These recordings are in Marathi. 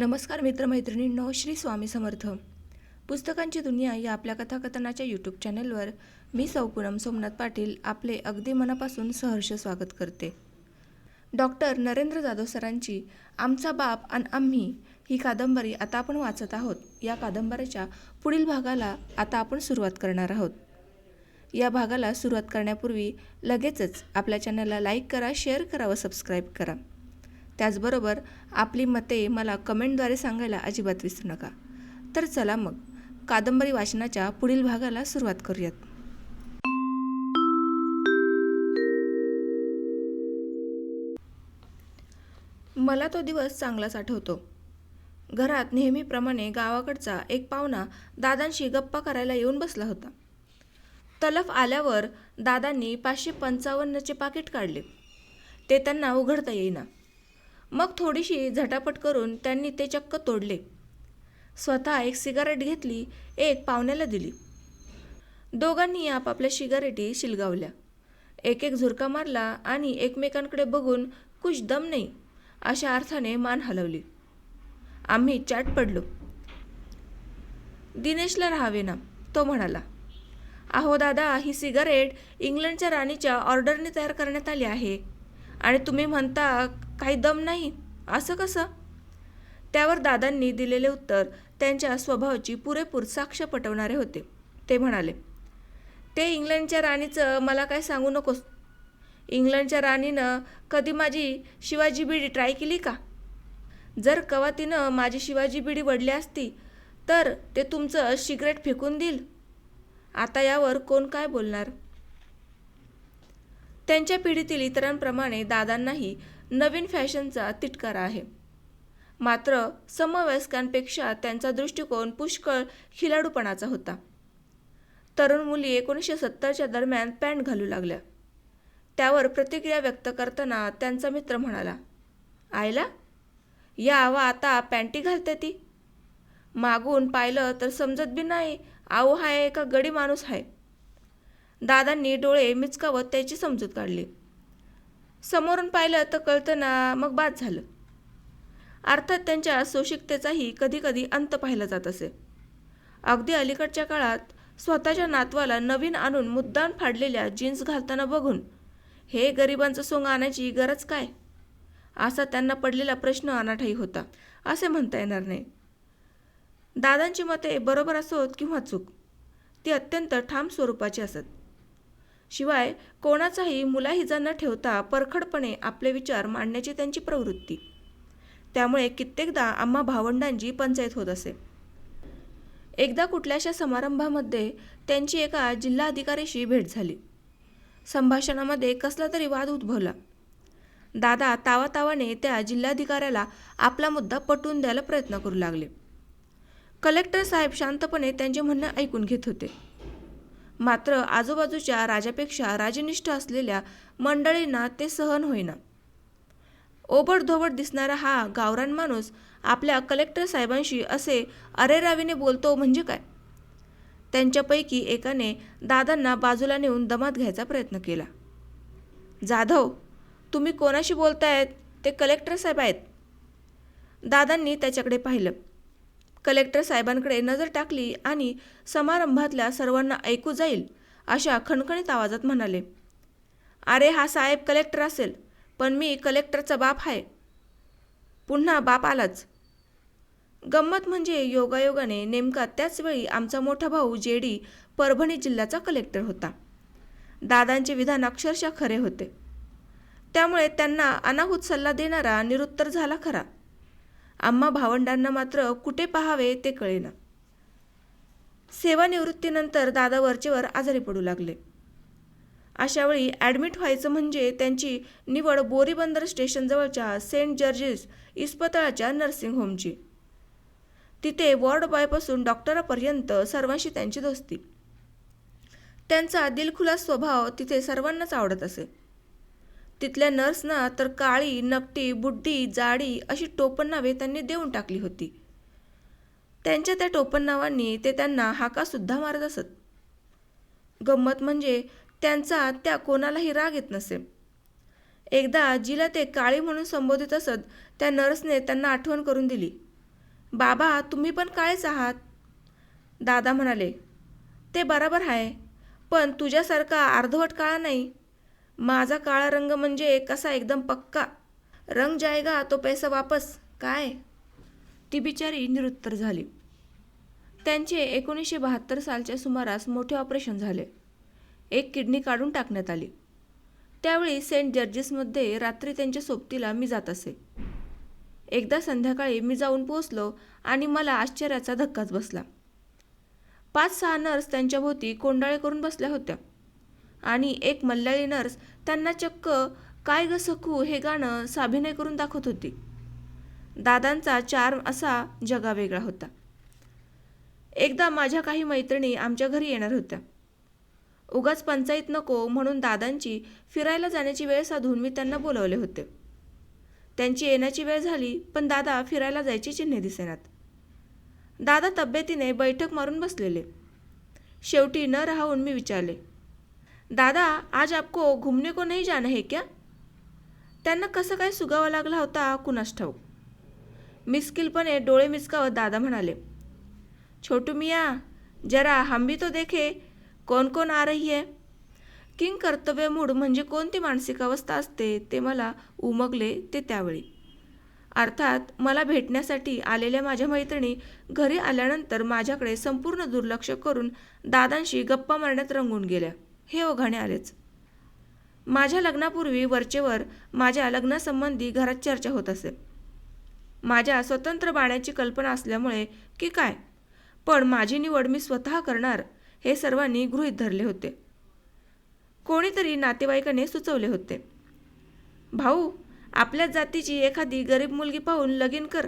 नमस्कार मित्रमैत्रिणींनो श्री स्वामी समर्थ. पुस्तकांची दुनिया या आपल्या कथाकथनाच्या यूट्यूब चॅनलवर मी सौ पूनम सोमनाथ पाटील आपले अगदी मनापासून सहर्ष स्वागत करते. डॉक्टर नरेंद्र जाधव सरांची आमचा बाप आणि आम्ही ही कादंबरी आता आपण वाचत आहोत. या कादंबरीच्या पुढील भागाला आता आपण सुरुवात करणार आहोत. या भागाला सुरुवात करण्यापूर्वी लगेचच आपल्या चॅनलला लाईक करा शेअर करा व सबस्क्राईब करा. त्याचबरोबर आपली मते मला कमेंटद्वारे सांगायला अजिबात विसरू नका. तर चला मग कादंबरी वाचनाच्या पुढील भागाला सुरुवात करूयात. मला तो दिवस चांगलाच आठवतो. घरात नेहमीप्रमाणे गावाकडचा एक पाहुणा दादांशी गप्पा करायला येऊन बसला होता. तलफ आल्यावर दादांनी पाचशे पंचावन्नचे पाकिट काढले. ते त्यांना उघडता येईना. मग थोडीशी झटापट करून त्यांनी ते चक्क तोडले. स्वतः एक सिगारेट घेतली एक पाहुण्याला दिली. दोघांनी आपापल्या सिगारेटी शिलगावल्या. एक एक झुरका मारला आणि एकमेकांकडे बघून कुछ दम नाही अशा अर्थाने मान हलवली. आम्ही चाट पडलो. दिनेशला राहावे ना तो म्हणाला. अहो दादा ही सिगारेट इंग्लंडच्या राणीच्या ऑर्डरने तयार करण्यात आली आहे आणि तुम्ही म्हणता काही दम नाही? असं कसं? त्यावर दादांनी दिलेले उत्तर त्यांच्या स्वभावाची पुरेपूर साक्ष पटवणारे होते. ते म्हणाले ते इंग्लंडच्या राणीचं मला काय सांगू नकोस? इंग्लंडच्या राणीनं कधी माझी शिवाजी बिडी ट्राय केली का? जर कवा तिनं माझी शिवाजी बिडी वडली असती तर ते तुमचं सिगरेट फेकून देईल. आता यावर कोण काय बोलणार? त्यांच्या पिढीतील इतरांप्रमाणे दादांनाही नवीन फॅशनचा तिटकारा आहे. मात्र समवयस्कांपेक्षा त्यांचा दृष्टिकोन पुष्कळ खिलाडूपणाचा होता. तरुण मुली एकोणीसशे सत्तरच्या दरम्यान पॅन्ट घालू लागल्या. त्यावर प्रतिक्रिया व्यक्त करताना त्यांचा मित्र म्हणाला आयला या आवा आता पॅन्टी घालते ती. मागून पाहिलं तर समजत बी नाही आऊ हाय का गडी माणूस आहे दादांनी डोळे मिचकावत त्याची समजूत काढली. समोरून पाहिलं तर कळतं ना मग बाद झालं. अर्थात त्यांच्या सोशिकतेचाही कधीकधी अंत पाहिला जात असे. अगदी अलीकडच्या काळात स्वतःच्या नातवाला नवीन आणून मुद्दाम फाडलेल्या जीन्स घालताना बघून हे गरिबांचं सोंग आणायची गरज काय? असा त्यांना पडलेला प्रश्न अनाठाई होता असे म्हणता येणार नाही. दादांची मते बरोबर असोत किंवा चूक ती अत्यंत ठाम स्वरूपाची असत. शिवाय कोणाचाही मुलाहिजा न ठेवता परखडपणे आपले विचार मांडण्याची त्यांची प्रवृत्ती. त्यामुळे कित्येकदा आम्हा भावंडांची पंचायत होत असे. एकदा कुठल्याशा समारंभामध्ये त्यांची एका जिल्हाधिकारीशी भेट झाली. संभाषणामध्ये कसला तरी वाद उद्भवला. दादा तावातावाने त्या जिल्हाधिकाऱ्याला आपला मुद्दा पटवून द्यायला प्रयत्न करू लागले. कलेक्टर साहेब शांतपणे त्यांचे म्हणणं ऐकून घेत होते. मात्र आजूबाजूच्या राजापेक्षा राजनिष्ठ असलेल्या मंडळींना ते सहन होईना. ओबडधोबड दिसणारा हा गावरान माणूस आपल्या कलेक्टर साहेबांशी असे अरेरावीने बोलतो म्हणजे काय? त्यांच्यापैकी एकाने दादांना बाजूला नेऊन दमात घ्यायचा प्रयत्न केला. जाधव तुम्ही कोणाशी बोलतायत? ते कलेक्टर साहेब आहेत. दादांनी त्याच्याकडे पाहिलं. कलेक्टर साहेबांकडे नजर टाकली आणि समारंभातल्या सर्वांना ऐकू जाईल अशा खणखणीत आवाजात म्हणाले अरे हा साहेब कलेक्टर असेल पण मी कलेक्टरचा बाप आहे. पुन्हा बाप आलाच. गंमत म्हणजे योगायोगाने नेमका त्याच वेळी आमचा मोठा भाऊ जेडी परभणी जिल्ह्याचा कलेक्टर होता. दादांचे विधान अक्षरशः खरे होते. त्यामुळे त्यांना अनाहूत सल्ला देणारा निरुत्तर झाला खरा. आम्हा भावंडांना मात्र कुठे पाहावे ते कळेना. सेवानिवृत्तीनंतर दादा वरचेवर आजारी पडू लागले. अशावेळी ॲडमिट व्हायचं म्हणजे त्यांची निवड बोरीबंदर स्टेशनजवळच्या सेंट जर्जेस इस्पतळाच्या नर्सिंग होमची. तिथे वॉर्ड बॉयपासून डॉक्टरापर्यंत सर्वांशी त्यांची दोस्ती. त्यांचा दिलखुलास स्वभाव तिथे सर्वांनाच आवडत असे. तिथल्या नर्सना तर काळी नपटी बुड्डी जाडी अशी टोपण नावे त्यांनी देऊन टाकली होती. त्यांच्या त्या टोपण नावांनी ते त्यांना हाकासुद्धा मारत असत. गंमत म्हणजे त्यांचा त्या कोणालाही राग येत नसे. एकदा जिला ते काळी म्हणून संबोधित असत त्या नर्सने त्यांना आठवण करून दिली. बाबा तुम्ही पण काळेच आहात. दादा म्हणाले ते बरोबर आहे पण तुझ्यासारखा अर्धवट काळा नाही. माझा काळा रंग म्हणजे कसा एकदम पक्का. रंग जायगा तो पैसा वापस. काय? ती बिचारी निरुत्तर झाली. त्यांचे एकोणीसशे बहात्तर सालच्या सुमारास मोठे ऑपरेशन झाले. एक किडनी काढून टाकण्यात आली. त्यावेळी सेंट जर्जेसमध्ये रात्री त्यांच्या सोबतीला मी जात असे. एकदा संध्याकाळी मी जाऊन पोचलो आणि मला आश्चर्याचा धक्काच बसला. पाच सहा नर्स त्यांच्याभोवती कोंडाळे करून बसल्या होत्या. आणि एक मल्याळी नर्स त्यांना चक्क काय ग सखू हे गाणं साभिनय करून दाखवत होती. दादांचा चार्म असा जगावेगळा होता. एकदा माझ्या काही मैत्रिणी आमच्या घरी येणार होत्या. उगाच पंचायत नको म्हणून दादांची फिरायला जाण्याची वेळ साधून मी त्यांना बोलवले होते. त्यांची येण्याची वेळ झाली पण दादा फिरायला जायची चिन्हे दिसेनात. दादा तब्येतीने बैठक मारून बसलेले. शेवटी न राहून मी विचारले दादा आज आपको घुमने को नहीं जाना है क्या? त्यांना कसं काय सुगावा लागला होता कुणास ठाऊक? मिस्किलपणे डोळे मिसकावत दादा म्हणाले छोटू मिया जरा हंबी तो देखे कोण कोण आ रही है? किंग कर्तव्य मूड म्हणजे कोणती मानसिक अवस्था असते ते मला उमगले ते त्यावेळी. अर्थात मला भेटण्यासाठी आलेल्या माझ्या मैत्रिणी घरी आल्यानंतर माझ्याकडे संपूर्ण दुर्लक्ष करून दादांशी गप्पा मारण्यात रंगून गेल्या. हे ओघाणे आलेच माझ्या लग्नापूर्वी वरचेवर माझ्या लग्नासंबंधी घरात चर्चा होत असे. माझ्या स्वतंत्र बाण्याची कल्पना असल्यामुळे की काय? पण माझी निवड मी स्वतः करणार हे सर्वांनी गृहीत धरले होते. कोणीतरी नातेवाईकाने सुचवले होते. भाऊ आपल्याच जातीची एखादी गरीब मुलगी पाहून लगीन कर.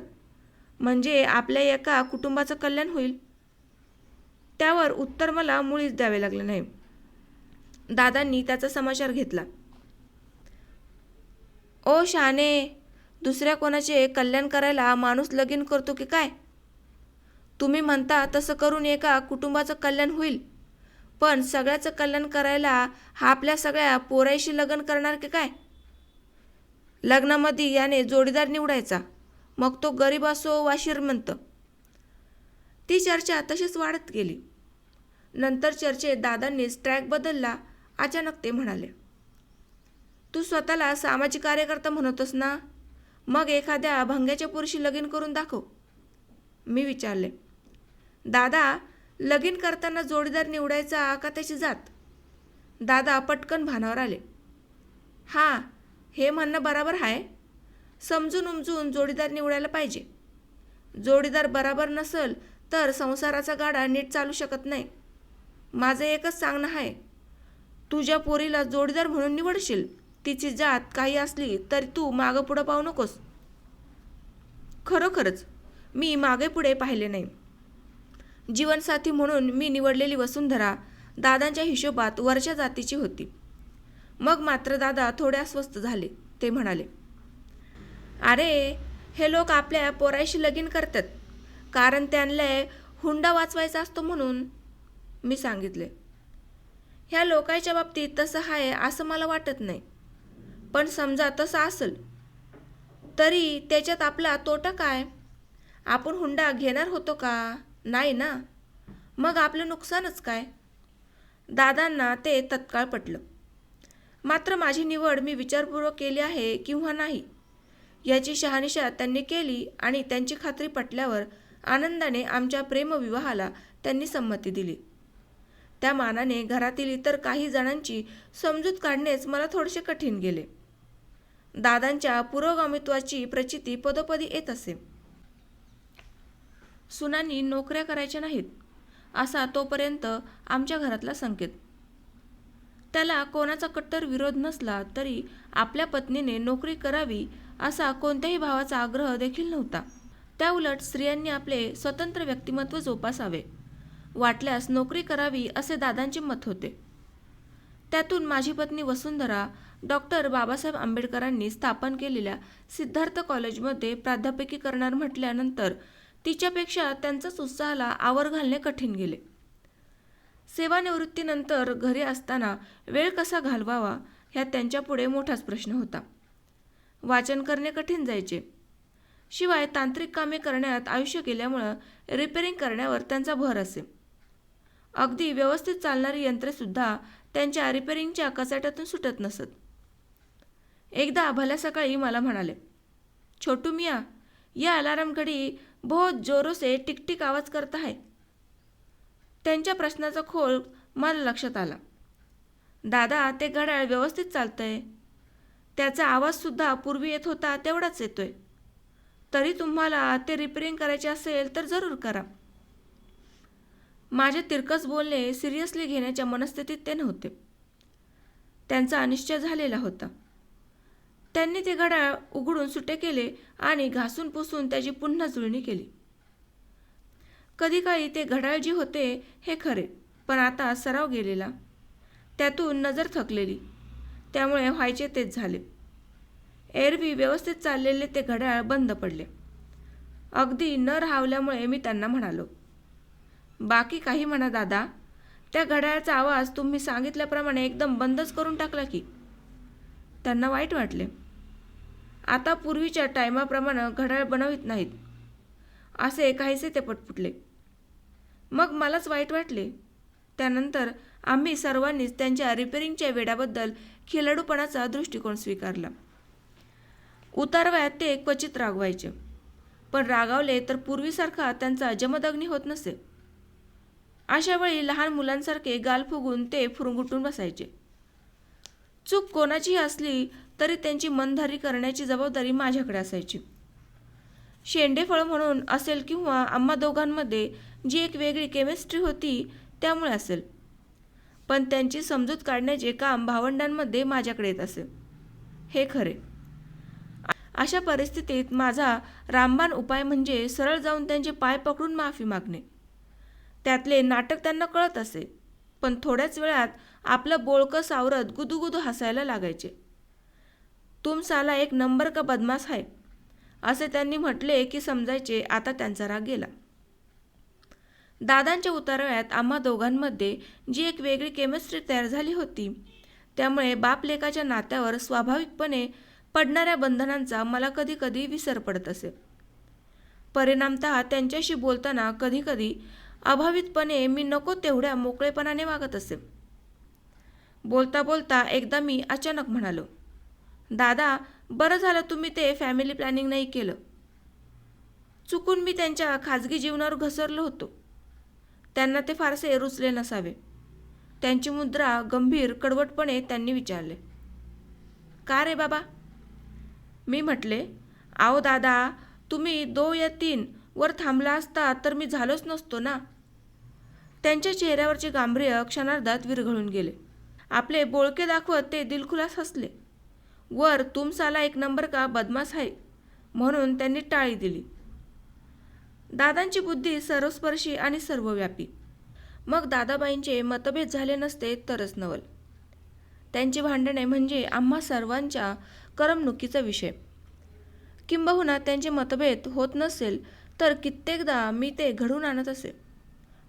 म्हणजे आपल्या एका कुटुंबाचं कल्याण होईल. त्यावर उत्तर मला मुळीच द्यावे लागले नाही. दादांनी त्याचा समाचार घेतला. ओ शाने दुसऱ्या कोणाचे कल्याण करायला माणूस लगीन करतो की काय? तुम्ही म्हणता तसं करून एका कुटुंबाचं कल्याण होईल पण सगळ्याचं कल्याण करायला हा आपल्या सगळ्या पोराईशी लग्न करणार की काय? लग्नामध्ये याने जोडीदार निवडायचा मग तो गरीब असो वा श्रीमंत ती चर्चा तशीच वाढत गेली. नंतर चर्चेत दादांनीच ट्रॅक बदलला अचानक ते म्हणाले तू स्वतःला सामाजिक कार्यकर्ता म्हणतोस ना? मग एखाद्या भंग्याच्या पुरुषी लगीन करून दाखव. मी विचारले दादा लगीन करताना जोडीदार निवडायचा का त्याची जात? दादा पटकन भानावर आले हां हे म्हणणं बराबर आहे समजून उमजून जोडीदार निवडायला पाहिजे. जोडीदार बराबर नसल तर संसाराचा गाडा नीट चालू शकत नाही. माझं एकच सांगणं आहे तुझ्या पोरीला जोडीदार म्हणून निवडशील. तिची जात काही असली तरी तू मागं पुढं पाहू नकोस. खरोखरच मी मागे पुढे पाहिले नाही. जीवनसाथी म्हणून मी निवडलेली वसुंधरा दादांच्या हिशोबात वरच्या जातीची होती. मग मात्र दादा थोडे अस्वस्थ झाले ते म्हणाले अरे हे लोक आपल्या पोराशी लगीन करतात. कारण त्यांना हुंडा वाचवायचा असतो म्हणून मी सांगितले. ह्या लोकांच्या बाबतीत तसं आहे असं मला वाटत नाही. पण समजा तसं असेल तरी त्याच्यात आपला तोटा काय? आपण हुंडा घेणार होतो का? नाही ना? मग आपलं नुकसानच काय? दादांना ते तत्काळ पटलं. मात्र माझी निवड मी विचारपूर्वक केली आहे किंवा नाही याची शहानिशा त्यांनी केली आणि त्यांची खात्री पटल्यावर आनंदाने आमच्या प्रेमविवाहाला त्यांनी संमती दिली. त्या मानाने घरातील इतर काही जणांची समजूत काढणेच मला थोडेसे कठीण गेले. दादांच्या पुरोगामित्वाची प्रचिती पदोपदी येत असे. सुनांनी नोकऱ्या करायच्या नाहीत असा तोपर्यंत आमच्या घरातला संकेत. त्याला कोणाचा कट्टर विरोध नसला तरी आपल्या पत्नीने नोकरी करावी असा कोणत्याही भावाचा आग्रह देखील नव्हता. त्याउलट स्त्रियांनी आपले स्वतंत्र व्यक्तिमत्व जोपासावे. वाटल्यास नोकरी करावी असे दादांचे मत होते. त्यातून माझी पत्नी वसुंधरा डॉक्टर बाबासाहेब आंबेडकरांनी स्थापन केलेल्या सिद्धार्थ कॉलेजमध्ये प्राध्यापकी करणार म्हटल्यानंतर तिच्यापेक्षा त्यांचाच उत्साहाला आवर घालणे कठीण गेले. सेवानिवृत्तीनंतर घरी असताना वेळ कसा घालवावा ह्या त्यांच्यापुढे मोठाच प्रश्न होता. वाचन करणे कठीण जायचे. शिवाय तांत्रिक कामे करण्यात आयुष्य गेल्यामुळं रिपेरिंग करण्यावर त्यांचा भर असे. अगदी व्यवस्थित चालणारी यंत्रेसुद्धा त्यांच्या रिपेरिंगच्या कचाट्यातून सुटत नसत. एकदा भल्या सकाळी मला म्हणाले छोटू मिया या अलाराम घडी बहुत जोरोसे टिकटिक आवाज करत आहे त्यांच्या प्रश्नाचा खोल मला लक्षात आला. दादा ते घड्याळ व्यवस्थित चालतंय. त्याचा आवाजसुद्धा पूर्वी येत होता तेवढाच येतोय. तरी तुम्हाला ते रिपेरिंग करायचे असेल तर जरूर करा. माझे तिरकस बोलणे सिरियसली घेण्याच्या मनस्थितीत ते नव्हते. त्यांचा अनिश्चय झालेला होता. त्यांनी ते घड्याळ उघडून सुटे केले आणि घासून पुसून त्याची पुन्हा जुळणी केली. कधी काळी ते घड्याळ जे होते हे खरे पण आता सराव गेलेला. त्यातून नजर थकलेली. त्यामुळे व्हायचे तेच झाले. एरवी व्यवस्थित चाललेले ते घड्याळ बंद पडले. अगदी न राहवल्यामुळे मी त्यांना म्हणालो बाकी काही म्हणा दादा. त्या घड्याळाचा आवाज तुम्ही सांगितल्याप्रमाणे एकदम बंदच करून टाकला की. त्यांना वाईट वाटले. आता पूर्वीच्या टायमाप्रमाणे घड्याळ बनवित नाहीत. असे काहीसे ते पटपुटले. मग मलाच वाईट वाटले. त्यानंतर आम्ही सर्वांनीच त्यांच्या रिपेरिंगच्या वेडाबद्दल खिलाडूपणाचा दृष्टिकोन स्वीकारला. उतारवयात ते क्वचित रागवायचे. पण रागावले तर पूर्वीसारखा त्यांचा जमदग्नी होत नसे. अशावेळी लहान मुलांसारखे गाल फुगून ते फुरंगुटून बसायचे. चूक कोणाचीही असली तरी त्यांची मनधारी करण्याची जबाबदारी माझ्याकडे असायची. शेंडेफळ म्हणून असेल किंवा आम्हा दोघांमध्ये जी एक वेगळी केमिस्ट्री होती त्यामुळे असेल. पण त्यांची समजूत काढण्याचे काम भावंडांमध्ये माझ्याकडे येत असे. हे खरे. अशा परिस्थितीत माझा रामबाण उपाय म्हणजे सरळ जाऊन त्यांचे पाय पकडून माफी मागणे. त्यातले नाटक त्यांना कळत असे. पण थोड्याच वेळात आपलं बोळकं सावरत गुदुगुदू हसायला लागायचे. तुम साला एक नंबर का बदमाश आहे असे त्यांनी म्हटले की समजायचे आता त्यांचा राग गेला. दादांच्या उतारव्यात आम्हा दोघांमध्ये जी एक वेगळी केमिस्ट्री तयार झाली होती त्यामुळे बापलेकाच्या नात्यावर स्वाभाविकपणे पडणाऱ्या बंधनांचा मला कधीकधी विसर पडत असे. परिणामत त्यांच्याशी बोलताना कधीकधी अभावितपणे मी नको तेवढ्या मोकळेपणाने वागत असे. बोलता बोलता एकदा मी अचानक म्हणालो दादा बरं झालं तुम्ही ते फॅमिली प्लॅनिंग नाही केलं. चुकून मी त्यांच्या खाजगी जीवनावर घसरलो होतो. त्यांना ते फारसे रुचले नसावे. त्यांची मुद्रा गंभीर कडवटपणे त्यांनी विचारले का रे बाबा? मी म्हटले आओ दादा तुम्ही दो या तीन वर थांबला असता तर मी झालोच नसतो ना. त्यांच्या चेहऱ्यावरचे गांभीर्य क्षणार्धात विरघळून गेले. आपले बोळके दाखवत ते दिलखुलास हसले. वर तुमसाला एक नंबर का बदमाश आहे म्हणून त्यांनी टाळी दिली. दादांची बुद्धी सर्वस्पर्शी आणि सर्वव्यापी. मग दादाबाईंचे मतभेद झाले नसते तरच नवल. त्यांची भांडणे म्हणजे आम्हा सर्वांच्या करमणुकीचा विषय. किंबहुना त्यांचे मतभेद होत नसेल तर कित्येकदा मी ते घडून आणत असे.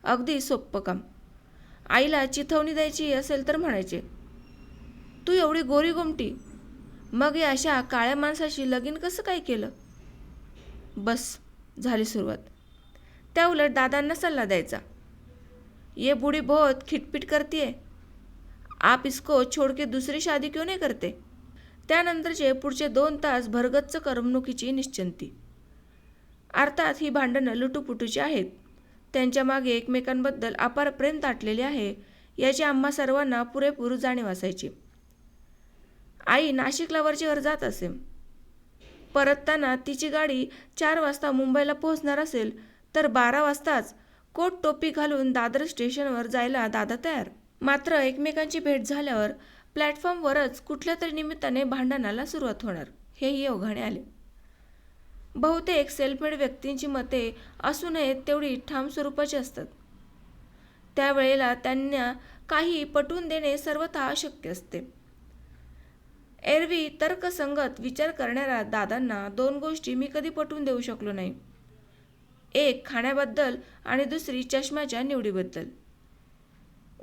अगदी सोप्पं काम. आईला चिथवणी द्यायची असेल तर म्हणायचे तू एवढी गोरी गोमटी मग या अशा काळ्या माणसाशी लगीन कसं काय केलं? बस झाली सुरुवात. त्या उलट दादांना सल्ला द्यायचा. ये बुढ़ी बहुत खिटपिट करतीये. आप इसको छोड़ के दुसरी शादी क्यों नाही करते? त्यानंतरचे पुढचे दोन तास भरगच्च करमणुकीची निश्चिंती. अर्थात ही भांडणं लुटूपुटूची आहेत. त्यांच्या मागे एकमेकांबद्दल अपार प्रेम ताटलेले आहे याची आम्हा सर्वांना पुरेपूर जाणीव असायची. आई नाशिकला वरचीवर जात असे. परतताना तिची गाडी चार वाजता मुंबईला पोहोचणार असेल तर बारा वाजताच कोट टोपी घालून दादर स्टेशनवर जायला दादा तयार. मात्र एकमेकांची भेट झाल्यावर प्लॅटफॉर्मवरच कुठल्या तरी निमित्ताने भांडणाला सुरुवात होणार हेही अवघाणे आले. बहुतेक सेल्फमेड व्यक्तींची मते असू नयेत तेवढी ठाम स्वरूपाची असतात. त्यावेळेला त्यांना काही पटवून देणे सर्वथा अशक्य असते. एरवी तर्कसंगत विचार करणाऱ्या दादांना दोन गोष्टी मी कधी पटवून देऊ शकलो नाही. एक खाण्याबद्दल आणि दुसरी चष्म्याच्या निवडीबद्दल.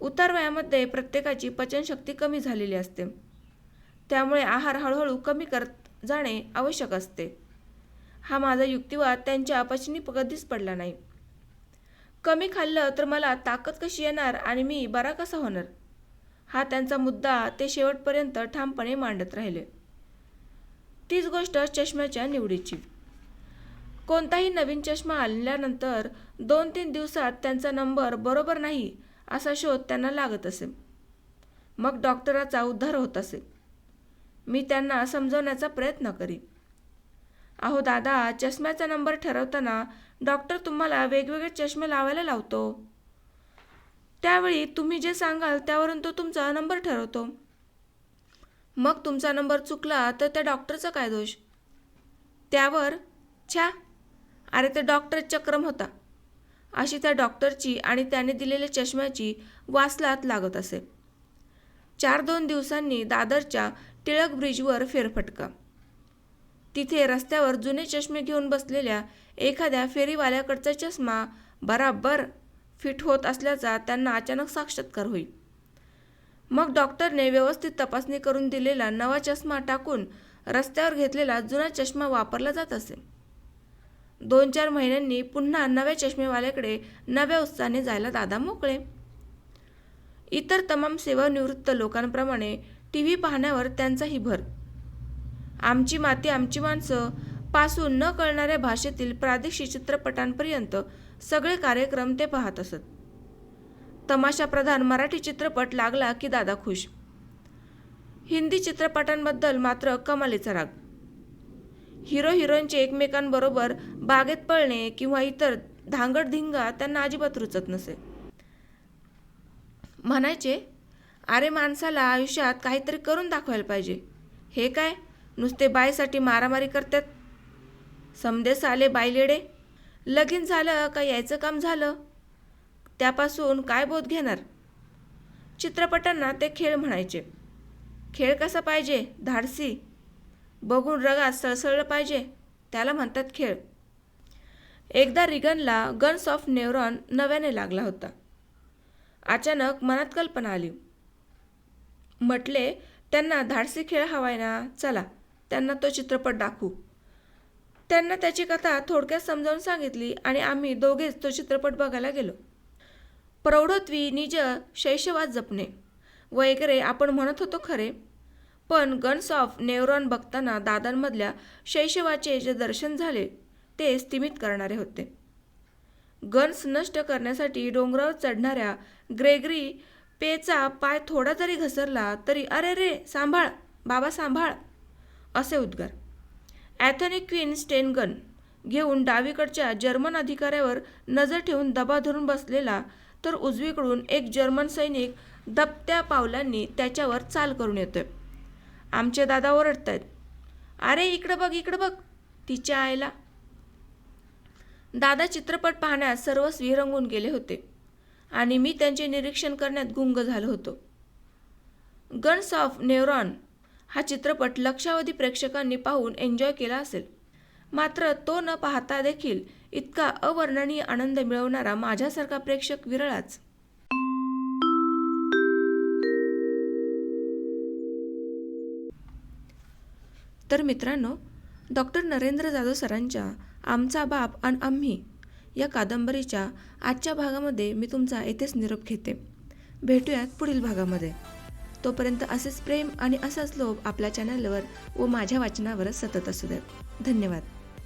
उतार वयामध्ये प्रत्येकाची पचनशक्ती कमी झालेली असते. त्यामुळे आहार हळूहळू कमी करत जाणे आवश्यक असते. हा माझा युक्तिवाद त्यांच्या पचनी कधीच पडला नाही. कमी खाल्लं तर मला ताकद कशी येणार आणि मी बरा कसा होणार? हा त्यांचा मुद्दा ते शेवटपर्यंत ठामपणे मांडत राहिले. तीच गोष्ट चष्म्याच्या निवडीची. कोणताही नवीन चष्मा आणल्यानंतर दोन तीन दिवसात त्यांचा नंबर बरोबर नाही असा शोध त्यांना लागत असे. मग डॉक्टराचा उद्धार होत असे. मी त्यांना समजवण्याचा प्रयत्न करी अहो दादा चष्म्याचा नंबर ठरवताना डॉक्टर तुम्हाला वेगवेगळे चष्मे लावायला लावतो. त्यावेळी तुम्ही जे सांगाल त्यावरून तो तुमचा नंबर ठरवतो. मग तुमचा नंबर चुकला तर त्या डॉक्टरचा काय दोष? त्यावर छा अरे ते डॉक्टर चक्रम होता. अशी त्या डॉक्टरची आणि त्याने दिलेल्या चष्म्याची वासलात लागत असे. चार दोन दिवसांनी दादरच्या टिळक ब्रिजवर फेरफटका. तिथे रस्त्यावर जुने चष्मे घेऊन बसलेल्या एखाद्या फेरीवाल्याकडचा चष्मा बराबर फिट होत असल्याचा त्यांना अचानक साक्षात्कार होईल मग डॉक्टरने व्यवस्थित तपासणी करून दिलेला नवा चष्मा टाकून रस्त्यावर घेतलेला जुना चष्मा वापरला जात असे. दोन चार महिन्यांनी पुन्हा नव्या चष्मेवाल्याकडे नव्या उत्साहाने जायला दादा मोकळे. इतर तमाम सेवानिवृत्त लोकांप्रमाणे टी व्ही पाहण्यावर त्यांचाही भर आमची माती आमची माणसं पासून न कळणाऱ्या भाषेतील प्रादेशिक चित्रपटांपर्यंत सगळे कार्यक्रम ते पाहत असत. तमाशा प्रधान मराठी चित्रपट लागला की दादा खुश. हिंदी चित्रपटांबद्दल मात्र कमालीचा राग. हिरो हिरोईनचे एकमेकांबरोबर बागेत पळणे किंवा इतर धांगडधिंगा त्यांना अजिबात रुचत नसे. म्हणायचे अरे माणसाला आयुष्यात काहीतरी करून दाखवायला पाहिजे. हे काय? नुसते बाईसाठी मारामारी करतात. समदेस आले बायलेडे लगीन झालं का यायचं काम झालं? त्यापासून काय बोध घेणार? चित्रपटांना ते खेळ म्हणायचे. खेळ कसा पाहिजे? धाडसी. बघून रगात सळसळलं पाहिजे. त्याला म्हणतात खेळ. एकदा रिगनला गन्स ऑफ नेवरॉन नव्याने लागला होता. अचानक मनात कल्पना आली. म्हटले त्यांना धाडसी खेळ हवाय ना चला. त्यांना तो चित्रपट दाखवू. त्यांना त्याची कथा थोडक्यात समजावून सांगितली आणि आम्ही दोघेच तो चित्रपट बघायला गेलो. प्रौढत्वी निज शैशवात जपणे. वगैरे आपण म्हणत होतो खरे. पण गन्स ऑफ नेवरॉन बघताना दादांमधल्या शैशवाचे जे दर्शन झाले ते स्तिमित करणारे होते. गन्स नष्ट करण्यासाठी डोंगरावर चढणाऱ्या ग्रेगरी पेचा पाय थोडा जरी घसरला तरी अरे रे सांभाळ बाबा सांभाळ. असे उद्गार. ॲथनिक क्वीन स्टेनगन घेऊन डावीकडच्या जर्मन अधिकाऱ्यावर नजर ठेवून दबा धरून बसलेला तर उजवीकडून एक जर्मन सैनिक दबत्या पावलांनी त्याच्यावर चाल करून येतोय. आमचे दादा ओरडत आहेत अरे इकडं बघ इकडं बघ तिच्या आईला. दादा चित्रपट पाहण्यात सर्वस्वी रंगून गेले होते आणि मी त्यांचे निरीक्षण करण्यात गुंग झालो होतो. गन्स ऑफ नेवरॉन हा चित्रपट लक्षावधी प्रेक्षकांनी पाहून एन्जॉय केला असेल. मात्र तो न पाहता देखील इतका अवर्णनीय आनंद मिळवणारा माझ्यासारखा प्रेक्षक विरळाच. तर मित्रांनो डॉक्टर नरेंद्र जाधव सरांच्या आमचा बाप आणि आम्ही या कादंबरीच्या आजच्या भागामध्ये मी तुमचा येथेच निरोप घेते. भेटूयात पुढील भागामध्ये. तोपर्यंत असेच प्रेम आणि असाच लोभ आपल्या चॅनलवर व माझ्या वाचनावरच सतत असू द्यात धन्यवाद.